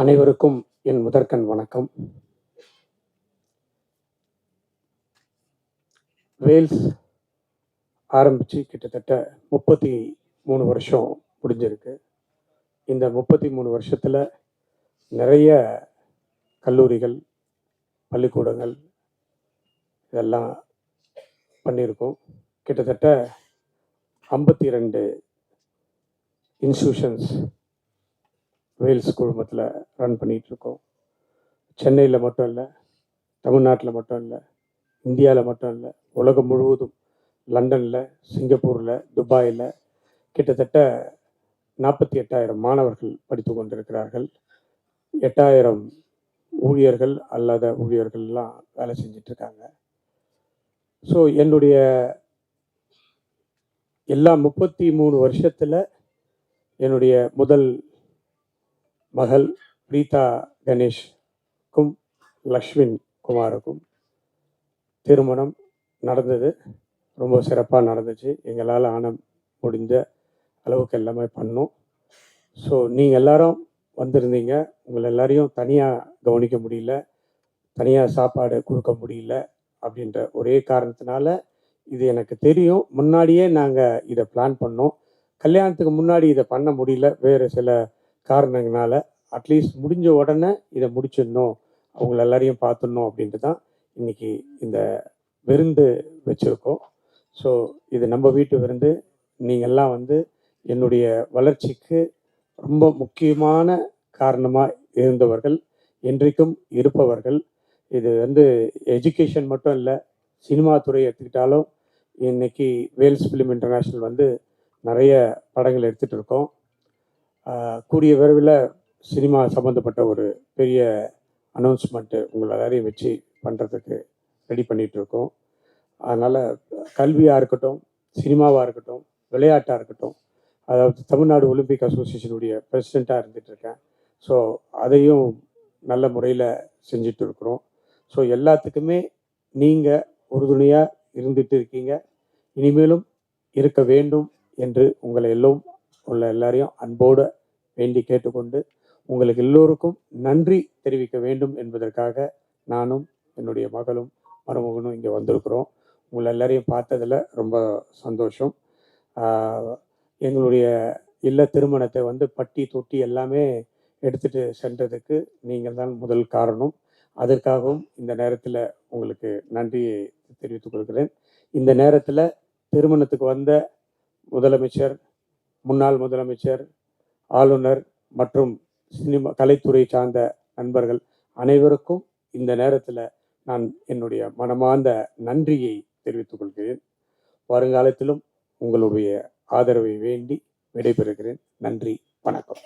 அனைவருக்கும் என் முதற்கண் வணக்கம். வேல்ஸ் ஆரம்பித்து கிட்டத்தட்ட முப்பத்தி மூணு வருஷம் முடிஞ்சிருக்கு. இந்த முப்பத்தி மூணு வருஷத்தில் நிறைய கல்லூரிகள் பள்ளிக்கூடங்கள் இதெல்லாம் பண்ணியிருக்கோம். கிட்டத்தட்ட ஐம்பத்தி ரெண்டு இன்ஸ்டியூஷன்ஸ் வேல்ஸ் குழுமத்தில் ரன் பண்ணிகிட்ருக்கோம் சென்னையில் மட்டும் இல்லை தமிழ்நாட்டில் மட்டும் இல்லை இந்தியாவில் மட்டும் இல்லை உலகம் முழுவதும் லண்டனில் சிங்கப்பூரில் துபாயில் கிட்டத்தட்ட நாற்பத்தி எட்டாயிரம் மாணவர்கள் படித்து கொண்டிருக்கிறார்கள். எட்டாயிரம் ஊழியர்கள் அல்லாத ஊழியர்கள்லாம் வேலை செஞ்சிட்ருக்காங்க. ஸோ என்னுடைய எல்லா முப்பத்தி மூணு வருஷத்தில் என்னுடைய முதல் மகள் பிரீதா கணேஷ்க்கும் லக்ஷ்மின் குமாருக்கும் திருமணம் நடந்தது. ரொம்ப சிறப்பாக நடந்துச்சு. எங்களால் ஆன முடிஞ்ச அளவுக்கு எல்லாமே பண்ணோம். ஸோ நீங்கள் எல்லாரும் வந்திருந்தீங்க. உங்களை எல்லாரையும் தனியாக கவனிக்க முடியல. தனியாக சாப்பாடு கொடுக்க முடியல அப்படின்ற ஒரே காரணத்தினால இது எனக்கு தெரியும். முன்னாடியே நாங்கள் இதை பிளான் பண்ணோம். கல்யாணத்துக்கு முன்னாடி இதை பண்ண முடியல. வேறு சில காரணங்களால் அட்லீஸ்ட் முடிஞ்ச உடனே இதை முடிச்சிடணும். அவங்கள எல்லாரையும் பார்த்துடணும் அப்படின்ட்டு தான் இன்னைக்கு இந்த விருந்து வச்சுருக்கோம். ஸோ இது நம்ம வீட்டு விருந்து. நீங்கள்லாம் வந்து என்னுடைய வளர்ச்சிக்கு ரொம்ப முக்கியமான காரணமாக இருந்தவர்கள் என்றைக்கும் இருப்பவர்கள். இது வந்து எஜுகேஷன் மட்டும் இல்லை சினிமா துறை எடுத்துக்கிட்டாலும் இன்றைக்கி வேல்ஸ் ஃபிலிம் இன்டர்நேஷ்னல் வந்து நிறைய படங்கள் எடுத்துகிட்டு இருக்கோம். கூடிய விரைவில் சினிமா சம்மந்தப்பட்ட ஒரு பெரிய அனௌன்ஸ்மெண்ட்டு உங்களை எல்லாரையும் வச்சு பண்ணுறதுக்கு ரெடி பண்ணிகிட்டு இருக்கோம் அதனால் கல்வியாக இருக்கட்டும் சினிமாவாக இருக்கட்டும் விளையாட்டாக இருக்கட்டும் அதாவது தமிழ்நாடு ஒலிம்பிக் அசோசியேஷனுடைய பிரசிடெண்ட்டாக இருந்துகிட்டு இருக்கேன் ஸோ அதையும் நல்ல முறையில் செஞ்சுட்டு இருக்கிறோம் ஸோ எல்லாத்துக்குமே நீங்கள் உறுதுணையாக இருந்துகிட்டு இருக்கீங்க இனிமேலும் இருக்க வேண்டும் என்று உங்களை எல்லோரும் உள்ள எல்லாரையும் அன்போடு வேண்டி கேட்டுக்கொண்டு உங்களுக்கு எல்லோருக்கும் நன்றி தெரிவிக்க வேண்டும் என்பதற்காக நானும் என்னுடைய மகளும் மருமகனும் இங்கே வந்திருக்கிறோம். உங்களை எல்லாரையும் பார்த்ததில் ரொம்ப சந்தோஷம். எங்களுடைய இல்ல திருமணத்தை வந்து பட்டி தொட்டி எல்லாமே எடுத்துகிட்டு சென்றதுக்கு நீங்கள் தான் முதல் காரணம். அதற்காகவும் இந்த நேரத்தில் உங்களுக்கு நன்றியை தெரிவித்துக் கொள்கிறேன். இந்த நேரத்தில் திருமணத்துக்கு வந்த முதலமைச்சர் முன்னாள் முதலமைச்சர் ஆளுநர் மற்றும் சினிமா கலைத்துறை சார்ந்த நண்பர்கள் அனைவருக்கும் இந்த நேரத்தில் நான் என்னுடைய மனமார்ந்த நன்றியை தெரிவித்துக் கொள்கிறேன். வருங்காலத்திலும் உங்களுடைய ஆதரவை வேண்டி விடைபெறுகிறேன். நன்றி வணக்கம்.